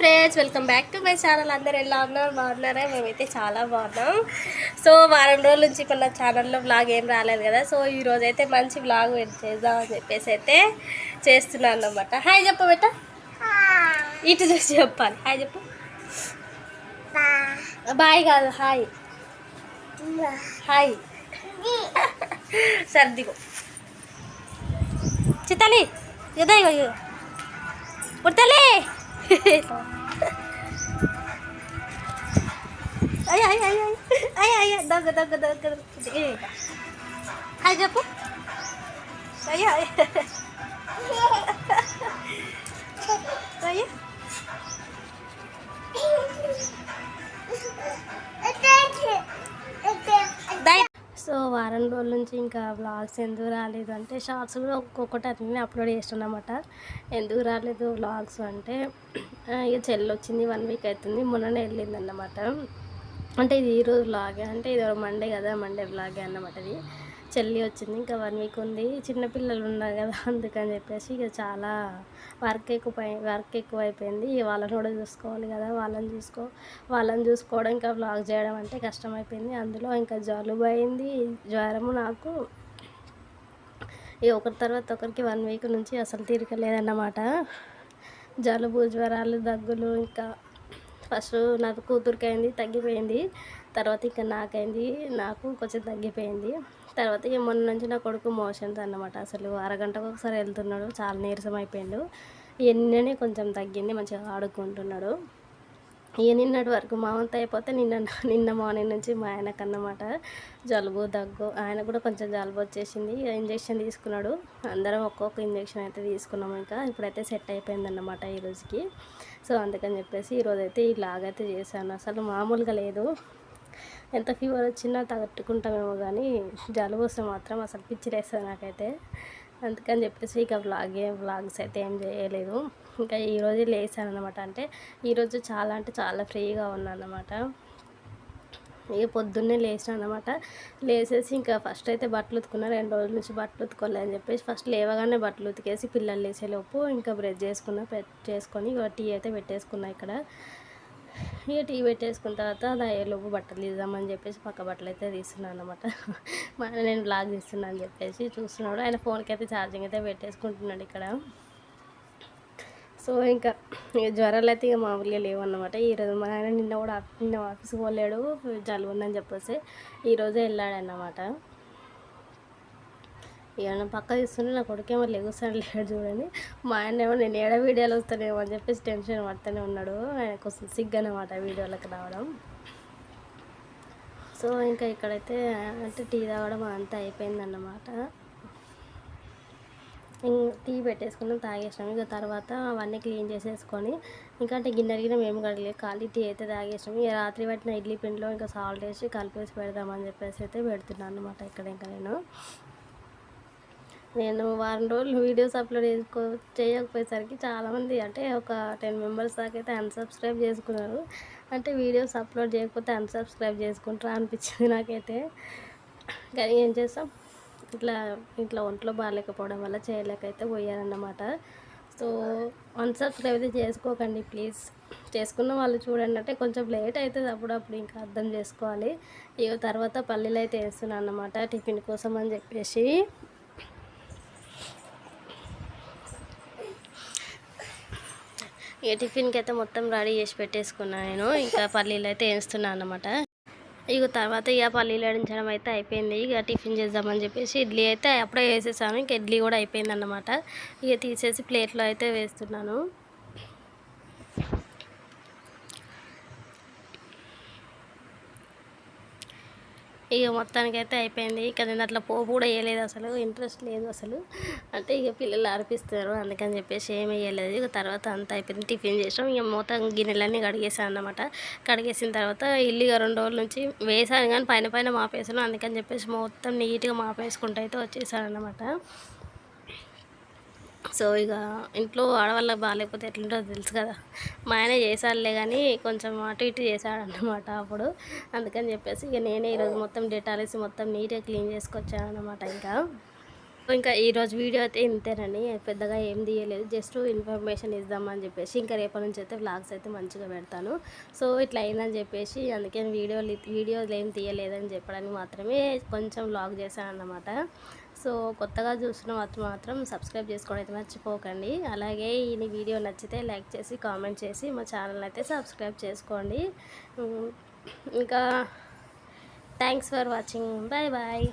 Friends welcome back to my channel అందరు ఎలా ఉన్నారు? బాగున్నారా? మేమైతే చాలా బాగున్నాం. సో వారం రోజుల నుంచి మన ఛానల్లో వ్లాగ్ ఏం రాలేదు కదా. సో ఈ రోజు అయితే మంచి వ్లాగ్ చేద్దాం అని చెప్పేసి అయితే చేస్తున్నాను అన్నమాట. హాయ్ చెప్పు బెట్ట ఇటు చూసి చెప్పాలి. హాయ్ చెప్పు. బాయ్ కాదు హాయ్ హాయ్ సర్దిగో చిత్తాలి ఇదే ఇగో పుట్టలే ayo ayo ayo ayo. Ayo dog dog dog dog ini aja po ayo ayo. Ayo. So వారం రోజుల నుంచి ఇంకా వ్లాగ్స్ ఎందుకు రాలేదు అంటే షార్ట్స్ కూడా ఒక్కొక్కటి అన్నీ అప్లోడ్ చేస్తున్నమాట. ఎందుకు రాలేదు వ్లాగ్స్ అంటే ఇక చెల్లి వచ్చింది వన్ వీక్ అవుతుంది మొన్ననే వెళ్ళింది అన్నమాట అంటే ఇది ఈ రోజు వ్లాగే అంటే ఇది మండే కదా మండే వ్లాగే అన్నమాట ఇది. చెల్లి వచ్చింది ఇంకా వన్ వీక్ ఉంది చిన్నపిల్లలు ఉన్నారు కదా అందుకని చెప్పేసి ఇక చాలా వర్క్ ఎక్కువ వర్క్ ఎక్కువ అయిపోయింది. వాళ్ళని కూడా చూసుకోవాలి కదా వాళ్ళని చూసుకో వాళ్ళని చూసుకోవడం ఇంకా బ్లాగ్ చేయడం అంటే కష్టమైపోయింది. అందులో ఇంకా జలుబు అయింది జ్వరము నాకు. ఇక ఒకరి తర్వాత ఒకరికి వన్ వీక్ నుంచి అసలు తీరికలేదన్నమాట. జలుబు జ్వరాలు దగ్గులు ఇంకా ఫస్ట్ నాకు కూతురికి అయింది తగ్గిపోయింది తర్వాత ఇంకా నాకైంది నాకు కొంచెం తగ్గిపోయింది. తర్వాత ఇక మొన్న నుంచి నా కొడుకు మోషన్స్ అన్నమాట. అసలు అరగంటకు ఒకసారి వెళ్తున్నాడు. చాలా నీరసం అయిపోయాడు. ఎన్ననే కొంచెం తగ్గింది. మంచిగా ఆడుకుంటున్నాడు. ఇక నిన్నటి వరకు మా అయిపోతే నిన్న నిన్న మార్నింగ్ నుంచి మా ఆయనకు అన్నమాట. జలుబు దగ్గు ఆయన కూడా కొంచెం జలుబు వచ్చేసింది. ఇంజక్షన్ తీసుకున్నాడు. అందరం ఒక్కొక్క ఇంజక్షన్ అయితే తీసుకున్నాము ఇంకా. ఇప్పుడైతే సెట్ అయిపోయింది అన్నమాట ఈ రోజుకి. సో అందుకని చెప్పేసి ఈరోజు అయితే ఇలాగైతే చేశాను. అసలు మామూలుగా లేదు. ఎంత ఫీవర్ వచ్చినా తట్టుకుంటామేమో కానీ జలుబు వస్తే మాత్రం అసలు పిచ్చిలేస్తుంది నాకైతే. అందుకని చెప్పేసి ఇక వ్లాగ్ ఏం వ్లాగ్స్ అయితే ఏం చేయలేదు. ఇంకా ఈరోజు లేసాను అనమాట అంటే ఈరోజు చాలా అంటే చాలా ఫ్రీగా ఉన్నాను అనమాట ఇక పొద్దున్నే లేచిన అనమాట లేచేసి ఇంకా ఫస్ట్ అయితే బట్టలు ఉతుకున్నా రెండు రోజుల నుంచి బట్టలు ఉతుకోలే అని చెప్పేసి ఫస్ట్ లేవగానే బట్టలు ఉతికేసి పిల్లలు లేచేలోపు ఇంకా బ్రష్ చేసుకున్నా పెట్ చేసుకొని ఇక టీ అయితే పెట్టేసుకున్నా ఇక్కడ. ఇక టీ పెట్టేసుకున్న తర్వాత అయ్యేలోపు బట్టలు తీద్దామని చెప్పేసి పక్క బట్టలు అయితే తీస్తున్నాను అనమాట మా ఆయన నేను బ్లాగ్ తీస్తున్నాను అని చెప్పేసి చూస్తున్నాడు. ఆయన ఫోన్కి అయితే ఛార్జింగ్ అయితే పెట్టేసుకుంటున్నాడు ఇక్కడ. సో ఇంకా ఇక జ్వరాలు అయితే ఇక మామూలుగా లేవన్నమాట ఈరోజు మా ఆయన నిన్న కూడా నిన్న ఆఫీస్కి పోలేడు. జలుబు ఉందని చెప్పేసి ఈరోజే వెళ్ళాడన్నమాట. ఇక పక్క తీసుకుంటే నా కొడుకేమో లెగుస్తాడు లేడు చూడండి. మా ఆయన ఏమో నేను ఏడ వీడియోలు వస్తానేమో అని చెప్పేసి టెన్షన్ పడుతూనే ఉన్నాడు. ఆయన కొంచెం సిగ్గనమాట వీడియోలకు రావడం. సో ఇంకా ఇక్కడైతే అంటే టీ తాగడం అంతా అయిపోయిందన్నమాట. టీ పెట్టేసుకున్నాం తాగేసాం. ఇంకా తర్వాత అవన్నీ క్లీన్ చేసేసుకొని ఇంకా అంటే గిన్నె గిన్నె మేము కడగలేదు ఖాళీ టీ అయితే తాగేసాం. ఇక రాత్రి పెట్టిన ఇడ్లీ పిండిలో ఇంకా సాల్ట్ వేసి కలిపేసి పెడదామని చెప్పేసి అయితే పెడుతున్నాను అనమాట ఇక్కడ ఇంకా నేను. నేను వారం రోజులు వీడియోస్ అప్లోడ్ చేసుకో చేయకపోయేసరికి చాలామంది అంటే ఒక టెన్ మెంబర్స్ దాకా అయితే అన్సబ్స్క్రైబ్ చేసుకున్నారు. అంటే వీడియోస్ అప్లోడ్ చేయకపోతే అన్సబ్స్క్రైబ్ చేసుకుంటారా అనిపించింది నాకైతే. కానీ ఏం చేస్తాం? ఇట్లా ఇంట్లో ఒంట్లో బాగాలేకపోవడం వల్ల చేయలేకైతే పోయారన్నమాట. సో అన్సబ్స్క్రైబ్ అయితే చేసుకోకండి ప్లీజ్. చేసుకున్న వాళ్ళు చూడండి అంటే కొంచెం లేట్ అవుతుంది అప్పుడప్పుడు ఇంకా అర్థం చేసుకోవాలి. ఇక తర్వాత పల్లీలు అయితే వేస్తున్నాను అన్నమాట టిఫిన్ కోసం అని చెప్పేసి. ఇక టిఫిన్కి అయితే మొత్తం రెడీ చేసి పెట్టేసుకున్నాను నేను. ఇంకా పల్లీలు అయితే వేస్తున్నాను అనమాట ఇక తర్వాత ఇక పల్లీలు ఆడించడం అయితే అయిపోయింది. ఇక టిఫిన్ చేద్దామని చెప్పేసి ఇడ్లీ అయితే అప్పుడే వేసేసాను. ఇంకా ఇడ్లీ కూడా అయిపోయింది అనమాట ఇక తీసేసి ప్లేట్లో అయితే వేస్తున్నాను. ఇక మొత్తానికి అయితే అయిపోయింది. ఇక నేను అట్లా పోపు కూడా వేయలేదు అసలు. ఇంట్రెస్ట్ లేదు అసలు. అంటే ఇక పిల్లలు అర్పిస్తారు అందుకని చెప్పేసి ఏమి వేయలేదు. ఇక తర్వాత అంతా అయిపోయింది. టిఫిన్ చేసాం ఇక మొత్తం గిన్నెలన్నీ కడిగేసాను అనమాట కడిగేసిన తర్వాత ఇల్లు రెండు రోజుల నుంచి వేసాను. కానీ పైన పైన మాపేసాను. అందుకని చెప్పేసి మొత్తం నీట్గా మాపేసుకుంటూ అయితే వచ్చేసాను అనమాట సో ఇక ఇంట్లో ఆడవాళ్ళకి బాగాలేకపోతే ఎట్లుంటుందో తెలుసు కదా. మా ఆయన చేశాడులే కానీ కొంచెం అటు ఇటు చేశాడనమాట అప్పుడు. అందుకని చెప్పేసి ఇక నేనే ఈరోజు మొత్తం డెటాల్ వేసి మొత్తం నీట్గా క్లీన్ చేసుకొచ్చాను అనమాట ఇంకా ఇంకా ఈరోజు వీడియో అయితే ఇంతేనండి. పెద్దగా ఏం తీయలేదు. జస్ట్ ఇన్ఫర్మేషన్ ఇద్దామని చెప్పేసి ఇంకా రేపటి నుంచి అయితే వ్లాగ్స్ అయితే మంచిగా పెడతాను. సో ఇట్లా అయిందని చెప్పేసి అందుకే వీడియోలు వీడియోలు ఏం తీయలేదని చెప్పడానికి మాత్రమే కొంచెం వ్లాగ్ చేశాను అన్నమాట సో కొత్తగా చూసిన మాత్రం మాత్రం సబ్స్క్రైబ్ చేసుకోవడం అయితే మర్చిపోకండి. అలాగే ఈ వీడియో నచ్చితే లైక్ చేసి కామెంట్ చేసి మా ఛానల్ అయితే సబ్స్క్రైబ్ చేసుకోండి. ఇంకా thanks for watching. Bye bye.